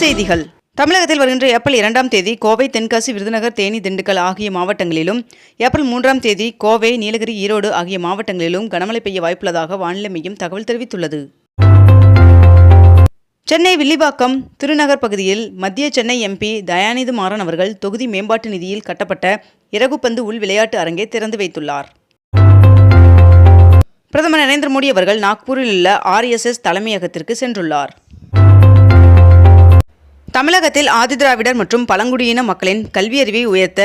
செய்திகள். தமிழகத்தில் வருகின்ற ஏப்ரல் இரண்டாம் தேதி கோவை தென்காசி விருதுநகர் தேனி திண்டுக்கல் ஆகிய மாவட்டங்களிலும் ஏப்ரல் மூன்றாம் தேதி கோவை நீலகிரி ஈரோடு ஆகிய மாவட்டங்களிலும் கனமழை பெய்ய வாய்ப்புள்ளதாக வானிலை மையம் தகவல் தெரிவித்துள்ளது. சென்னை வில்லிவாக்கம் திருநகர் பகுதியில் மத்திய சென்னை எம்பி தயாநிதி மாறன் அவர்கள் தொகுதி மேம்பாட்டு நிதியில் கட்டப்பட்ட இறகுப்பந்து உள் விளையாட்டு அரங்கை திறந்து வைத்துள்ளார். பிரதமர் நரேந்திர மோடி அவர்கள் நாக்பூரில் உள்ள ஆர்எஸ்எஸ் தலைமையகத்திற்கு சென்றுள்ளார். தமிழகத்தில் ஆதிதிராவிடர் மற்றும் பழங்குடியின மக்களின் கல்வியறிவை உயர்த்த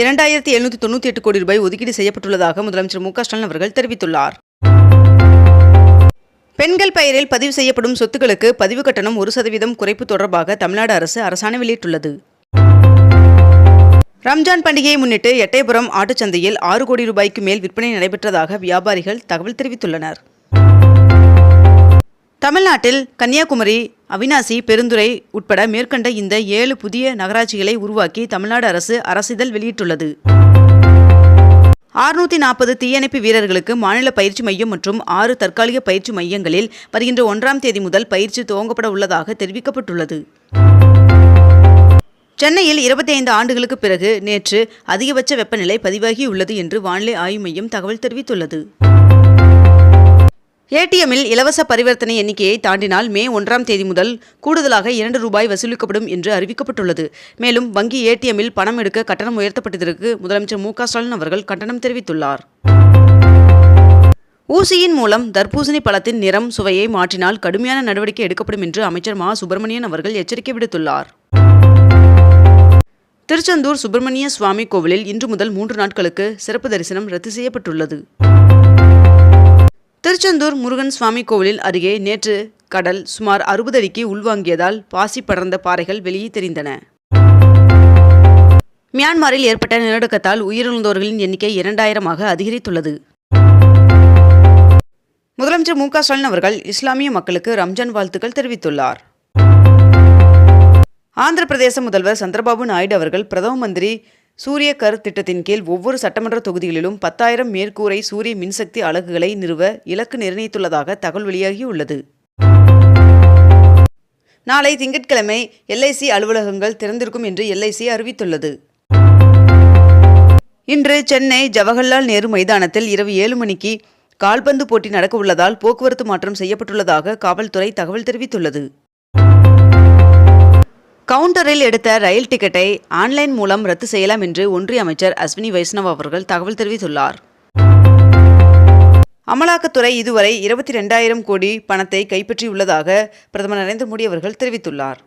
இரண்டாயிரத்தி எழுநூற்றி தொண்ணூற்றி எட்டு கோடி ரூபாய் ஒதுக்கீடு செய்யப்பட்டுள்ளதாக முதலமைச்சர் மு ஸ்டாலின் அவர்கள் தெரிவித்துள்ளார். பெண்கள் பெயரில் பதிவு செய்யப்படும் சொத்துக்களுக்கு பதிவு கட்டணம் ஒரு சதவீதம் குறைப்பு தொடர்பாக தமிழ்நாடு அரசு அரசாணை வெளியிட்டுள்ளது. ரம்ஜான் பண்டிகையை முன்னிட்டு எட்டயபுரம் ஆட்டுச்சந்தையில் ஆறு கோடி ரூபாய்க்கு மேல் விற்பனை நடைபெற்றதாக வியாபாரிகள் தகவல் தெரிவித்துள்ளனர். தமிழ்நாட்டில் கன்னியாகுமரி அவினாசி பெருந்துறை உட்பட மேற்கண்ட இந்த ஏழு புதிய நகராட்சிகளை உருவாக்கி தமிழ்நாடு அரசு அரசிதழ் வெளியிட்டுள்ளது. ஆறுநூற்றி நாற்பது தீயணைப்பு வீரர்களுக்கு மாநில பயிற்சி மையம் மற்றும் ஆறு தற்காலிக பயிற்சி மையங்களில் வருகின்ற ஒன்றாம் தேதி முதல் பயிற்சி துவங்கப்பட உள்ளதாக தெரிவிக்கப்பட்டுள்ளது. சென்னையில் இருபத்தி ஐந்து ஆண்டுகளுக்கு பிறகு நேற்று அதிகபட்ச வெப்பநிலை பதிவாகியுள்ளது என்று வானிலை ஆய்வு மையம் தகவல் தெரிவித்துள்ளது. ஏடிஎம்மில் இலவச பரிவர்த்தனை எண்ணிக்கையை தாண்டினால் மே ஒன்றாம் தேதி முதல் கூடுதலாக இரண்டு ரூபாய் வசூலிக்கப்படும் என்று அறிவிக்கப்பட்டுள்ளது. மேலும் வங்கி ஏடிஎம்மில் பணம் எடுக்க கட்டணம் உயர்த்தப்பட்டதற்கு முதலமைச்சர் மு ஸ்டாலின் அவர்கள் கண்டனம் தெரிவித்துள்ளார். ஊசியின் மூலம் தர்பூசணி பழத்தின் நிறம் சுவையை மாற்றினால் கடுமையான நடவடிக்கை எடுக்கப்படும் என்று அமைச்சர் மா. சுப்பிரமணியன் அவர்கள் எச்சரிக்கை விடுத்துள்ளார். திருச்செந்தூர் சுப்பிரமணிய சுவாமி கோவிலில் இன்று முதல் மூன்று நாட்களுக்கு சிறப்பு தரிசனம் ரத்து செய்யப்பட்டுள்ளது. திருச்செந்தூர் முருகன் சுவாமி கோவிலில் அருகே நேற்று கடல் சுமார் அறுபது அடிக்கு உள்வாங்கியதால் பாசி படர்ந்த பாறைகள் வெளியே தெரிந்தன. மியான்மரில் ஏற்பட்ட நிலநடுக்கத்தால் உயிரிழந்தோர்களின் எண்ணிக்கை இரண்டாயிரமாக அதிகரித்துள்ளது. முதலமைச்சர் மு க ஸ்டாலின் அவர்கள் இஸ்லாமிய மக்களுக்கு ரம்ஜான் வாழ்த்துக்கள் தெரிவித்துள்ளார். ஆந்திர பிரதேச முதல்வர் சந்திரபாபு நாயுடு அவர்கள் பிரதம மந்திரி சூரிய கர் திட்டத்தின் கீழ் ஒவ்வொரு சட்டமன்ற தொகுதிகளிலும் பத்தாயிரம் மேற்கூரை சூரிய மின்சக்தி அலகுகளை நிறுவ இலக்கு நிர்ணயித்துள்ளதாக தகவல் வெளியாகியுள்ளது. நாளை திங்கட்கிழமை எல்ஐசி அலுவலகங்கள் திறந்திருக்கும் என்று எல்ஐசி அறிவித்துள்ளது. இன்று சென்னை ஜவஹர்லால் நேரு மைதானத்தில் இரவு ஏழு மணிக்கு கால்பந்து போட்டி நடக்கவுள்ளதால் போக்குவரத்து மாற்றம் செய்யப்பட்டுள்ளதாக காவல்துறை தகவல் தெரிவித்துள்ளது. கவுண்டரில் எடுத்த ரயில் டிக்கெட்டை ஆன்லைன் மூலம் ரத்து செய்யலாம் என்று ஒன்றிய அமைச்சர் அஸ்வினி வைஷ்ணவ் அவர்கள் தகவல் தெரிவித்துள்ளார். அமலாக்கத்துறை இதுவரை இருபத்தி ரெண்டாயிரம் கோடி பணத்தை கைப்பற்றியுள்ளதாக பிரதமர் நரேந்திர மோடி அவர்கள் தெரிவித்துள்ளார்.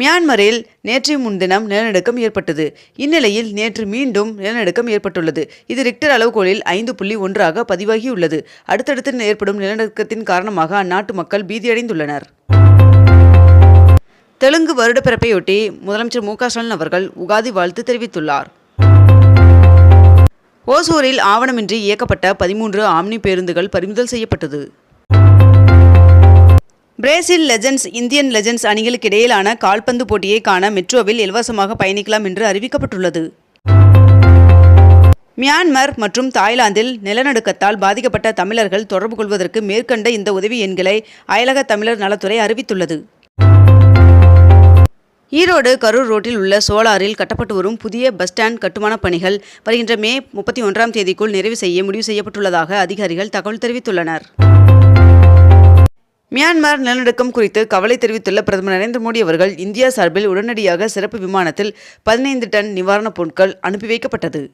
மியான்மரில் நேற்று முன்தினம் நிலநடுக்கம் ஏற்பட்டது. இந்நிலையில் நேற்று மீண்டும் நிலநடுக்கம் ஏற்பட்டுள்ளது. இது ரிக்டர் அளவுகோலில் ஐந்து புள்ளி ஒன்றாக பதிவாகியுள்ளது. அடுத்தடுத்து ஏற்படும் நிலநடுக்கத்தின் காரணமாக அந்நாட்டு மக்கள் பீதியடைந்துள்ளனர். தெலுங்கு வருடப்பிறப்பையொட்டி முதலமைச்சர் மு க ஸ்டாலின் அவர்கள் உகாதி வாழ்த்து தெரிவித்துள்ளார். ஓசூரில் ஆவணமின்றி இயக்கப்பட்ட பதிமூன்று ஆம்னி பேருந்துகள் பறிமுதல் செய்யப்பட்டது. பிரேசில் லெஜண்ட்ஸ் இந்தியன் லெஜண்ட்ஸ் அணிகளுக்கு இடையிலான கால்பந்து போட்டியை காண மெட்ரோவில் இலவசமாக பயணிக்கலாம் என்று அறிவிக்கப்பட்டுள்ளது. மியான்மர் மற்றும் தாய்லாந்தில் நிலநடுக்கத்தால் பாதிக்கப்பட்ட தமிழர்கள் தொடர்பு கொள்வதற்கு மேற்கண்ட இந்த உதவி எண்களை அயலக தமிழர் நலத்துறை அறிவித்துள்ளது. ஈரோடு கரூர் ரோட்டில் உள்ள சோலாரில் கட்டப்பட்டு வரும் புதிய பஸ் ஸ்டாண்ட் கட்டுமானப் பணிகள் வருகின்ற மே முப்பத்தி ஒன்றாம் தேதிக்குள் நிறைவு செய்ய முடிவு செய்யப்பட்டுள்ளதாக அதிகாரிகள் தகவல் தெரிவித்துள்ளனர். மியான்மர் நிலநடுக்கம் குறித்து கவலை தெரிவித்துள்ள பிரதமர் நரேந்திர மோடி அவர்கள் இந்தியா சார்பில் உடனடியாக சிறப்பு விமானத்தில் பதினைந்து டன் நிவாரணப் பொருட்கள் அனுப்பி வைக்கப்பட்டது.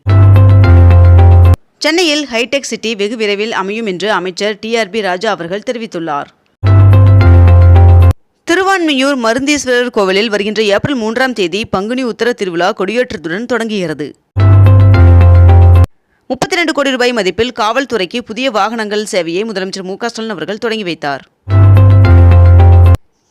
சென்னையில் ஹைடெக் சிட்டி வெகு விரைவில் அமையும் என்று அமைச்சர் டிஆர்பி ராஜா அவர்கள் தெரிவித்துள்ளார். திருவான்மியூர் மருந்தீஸ்வரர் கோவிலில் வருகின்ற ஏப்ரல் மூன்றாம் தேதி பங்குனி உத்தர திருவிழா கொடியேற்றத்துடன் தொடங்குகிறது. முப்பத்தி ரெண்டு கோடி ரூபாய் மதிப்பில் காவல்துறைக்கு புதிய வாகனங்கள் சேவையை முதலமைச்சர் மு ஸ்டாலின் அவர்கள் தொடங்கி வைத்தார்.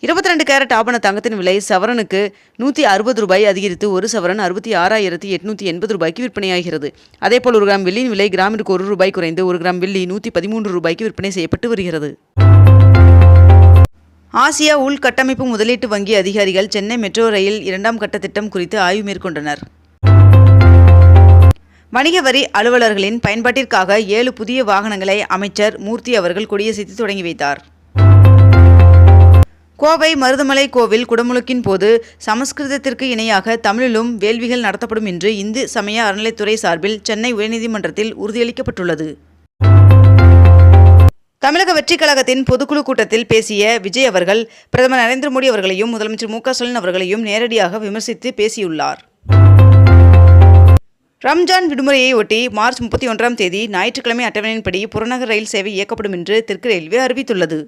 இருபத்தி ரெண்டு கேரட் ஆபண தங்கத்தின் விலை சவரனுக்கு நூற்றி அறுபது ரூபாய் அதிகரித்து ஒரு சவரன் அறுபத்தி ஆறாயிரத்தி எட்நூற்றி எண்பது ரூபாய்க்கு விற்பனையாகிறது. அதேபோல் ஒரு கிராம் வெள்ளியின் விலை கிராமிற்கு ஒரு ரூபாய் குறைந்து ஒரு கிராம் வெள்ளி நூற்றி பதிமூன்று ரூபாய்க்கு விற்பனை செய்யப்பட்டு வருகிறது. ஆசியா உள்கட்டமைப்பு முதலீட்டு வங்கி அதிகாரிகள் சென்னை மெட்ரோ ரயில் இரண்டாம் கட்ட திட்டம் குறித்து ஆய்வு மேற்கொண்டனர். வணிக வரி அலுவலர்களின் பயன்பாட்டிற்காக ஏழு புதிய வாகனங்களை அமைச்சர் மூர்த்தி அவர்கள் கொடியசைத்து தொடங்கி வைத்தார். கோவை மருதமலை கோவில் குடமுழுக்கின் போது சமஸ்கிருதத்திற்கு இணையாக தமிழிலும் வேள்விகள் நடத்தப்படும் என்று இந்து சமய அறநிலைத்துறை சார்பில் சென்னை உயர்நீதிமன்றத்தில் உறுதியளிக்கப்பட்டுள்ளது. தமிழக வெற்றிக் கழகத்தின் பொதுக்குழு கூட்டத்தில் பேசிய விஜய் அவர்கள் பிரதமர் நரேந்திர மோடி அவர்களையும் முதலமைச்சர் மு க ஸ்டாலின் அவர்களையும் நேரடியாக விமர்சித்து பேசியுள்ளார். ரம்ஜான் விடுமுறையை ஒட்டி மார்ச் முப்பத்தி ஒன்றாம் தேதி ஞாயிற்றுக்கிழமை அட்டவணையின்படி புறநகர் ரயில் சேவை இயக்கப்படும் என்று தெற்கு ரயில்வே அறிவித்துள்ளது.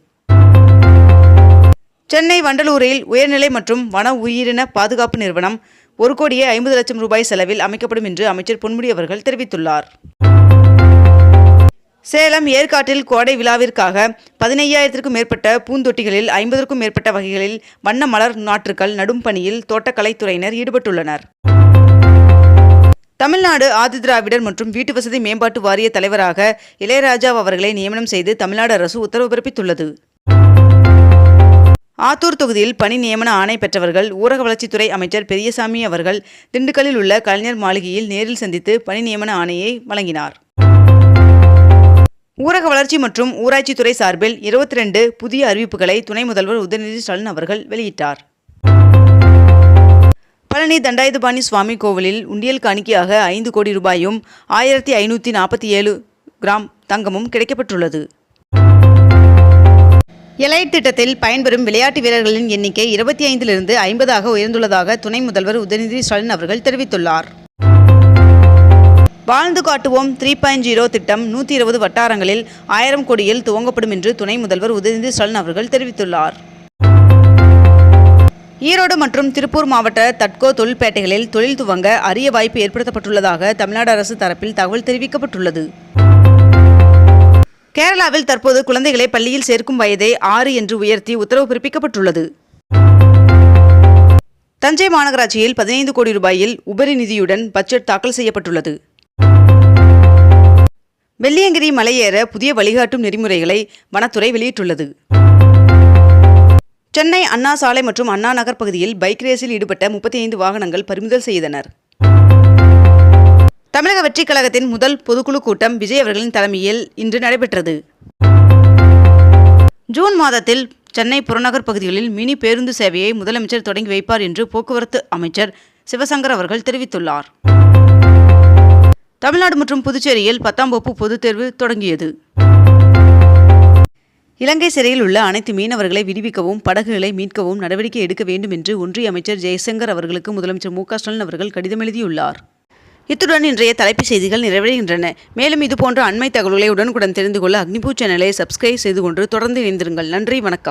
சென்னை வண்டலூரில் உயர்நிலை மற்றும் வன உயிரின பாதுகாப்பு நிறுவனம் ஒரு கோடியே ஐம்பது லட்சம் ரூபாய் செலவில் அமைக்கப்படும் என்று அமைச்சர் பொன்முடி அவர்கள் தெரிவித்துள்ளார். சேலம் ஏற்காட்டில் கோடை விழாவிற்காக பதினையாயிரத்திற்கும் மேற்பட்ட பூந்தொட்டிகளில் ஐம்பதற்கும் மேற்பட்ட வகைகளில் வண்ண மலர் நாற்றுக்கள் நடும் பணியில் தோட்டக்கலைத்துறையினர் ஈடுபட்டுள்ளனர். தமிழ்நாடு ஆதிதிராவிடர் மற்றும் வீட்டு வசதி மேம்பாட்டு வாரிய தலைவராக இளையராஜா அவர்களை நியமனம் செய்து தமிழ்நாடு அரசு உத்தரவு பிறப்பித்துள்ளது. ஆத்தூர் தொகுதியில் பணி நியமன ஆணை பெற்றவர்கள் ஊரக வளர்ச்சித்துறை அமைச்சர் பெரியசாமி அவர்கள் திண்டுக்கல்லில் உள்ள கலைஞர் மாளிகையில் நேரில் சந்தித்து பணி நியமன ஆணையை வழங்கினார். ஊரக வளர்ச்சி மற்றும் ஊராட்சித்துறை சார்பில் இருபத்தி ரெண்டு புதிய அறிவிப்புகளை துணை முதல்வர் உதயநிதி ஸ்டாலின் அவர்கள் வெளியிட்டார். பழனி தண்டாயுதபாணி சுவாமி கோவிலில் உண்டியல் காணிக்கையாக ஐந்து கோடி ரூபாயும் ஆயிரத்தி ஐநூற்றி நாற்பத்தி ஏழு கிராம் தங்கமும் கிடைக்கப்பட்டுள்ளது. எலைட் திட்டத்தில் பயன்பெறும் விளையாட்டு வீரர்களின் எண்ணிக்கை இருபத்தி ஐந்திலிருந்து ஐம்பதாக உயர்ந்துள்ளதாக துணை முதல்வர் உதயநிதி ஸ்டாலின் அவர்கள் தெரிவித்துள்ளார். வாழ்ந்து காட்டுவோம் த்ரீ பாயிண்ட் ஜீரோ திட்டம் நூற்றி இருபது வட்டாரங்களில் ஆயிரம் கோடியில் துவங்கப்படும் என்று துணை முதல்வர் உதயநிதி ஸ்டாலின் அவர்கள் தெரிவித்துள்ளார். ஈரோடு மற்றும் திருப்பூர் மாவட்ட தட்கோ தொழில்பேட்டைகளில் தொழில் துவங்க அரிய வாய்ப்பு ஏற்படுத்தப்பட்டுள்ளதாக தமிழ்நாடு அரசு தரப்பில் தகவல் தெரிவிக்கப்பட்டுள்ளது. கேரளாவில் தற்போது குழந்தைகளை பள்ளியில் சேர்க்கும் வயதை ஆறு என்று உயர்த்தி உத்தரவு பிறப்பிக்கப்பட்டுள்ளது. தஞ்சை மாநகராட்சியில் பதினைந்து கோடி ரூபாயில் உபரி நிதியுடன் பட்ஜெட் தாக்கல் செய்யப்பட்டுள்ளது. வெள்ளியங்கிரி மலையேற புதிய வழிகாட்டும் நெறிமுறைகளை வனத்துறை வெளியிட்டுள்ளது. சென்னை அண்ணா சாலை மற்றும் அண்ணா நகர் பகுதியில் பைக் ரேஸில் ஈடுபட்ட முப்பத்தி ஐந்து வாகனங்கள் பறிமுதல் செய்தனர். தமிழக வெற்றிக் கழகத்தின் முதல் பொதுக்குழு கூட்டம் விஜய் அவர்களின் தலைமையில் இன்று நடைபெற்றது. ஜூன் மாதத்தில் சென்னை புறநகர் பகுதிகளில் மினி பேருந்து சேவையை முதலமைச்சர் தொடங்கி வைப்பார் என்று போக்குவரத்து அமைச்சர் சிவசங்கர் அவர்கள் தெரிவித்துள்ளார். தமிழ்நாடு மற்றும் புதுச்சேரியில் பத்தாம் வகுப்பு பொதுத் தேர்வு தொடங்கியது. இலங்கை சிறையில் உள்ள அனைத்து மீனவர்களை விடுவிக்கவும் படகுகளை மீட்கவும் நடவடிக்கை எடுக்க வேண்டும் என்று ஒன்றிய அமைச்சர் ஜெய்சங்கர் அவர்களுக்கு முதலமைச்சர் மு க ஸ்டாலின் அவர்கள் கடிதம் எழுதியுள்ளார். இத்துடன் இன்றைய தலைப்புச் செய்திகள் நிறைவடைகின்றன. மேலும் இதுபோன்ற அண்மை தகவல்களை உடனுக்குடன் தெரிந்து கொள்ள அக்னிபூ சேனலை சப்ஸ்கிரைப் செய்து கொண்டு தொடர்ந்து இணைந்திருங்கள். நன்றி வணக்கம்.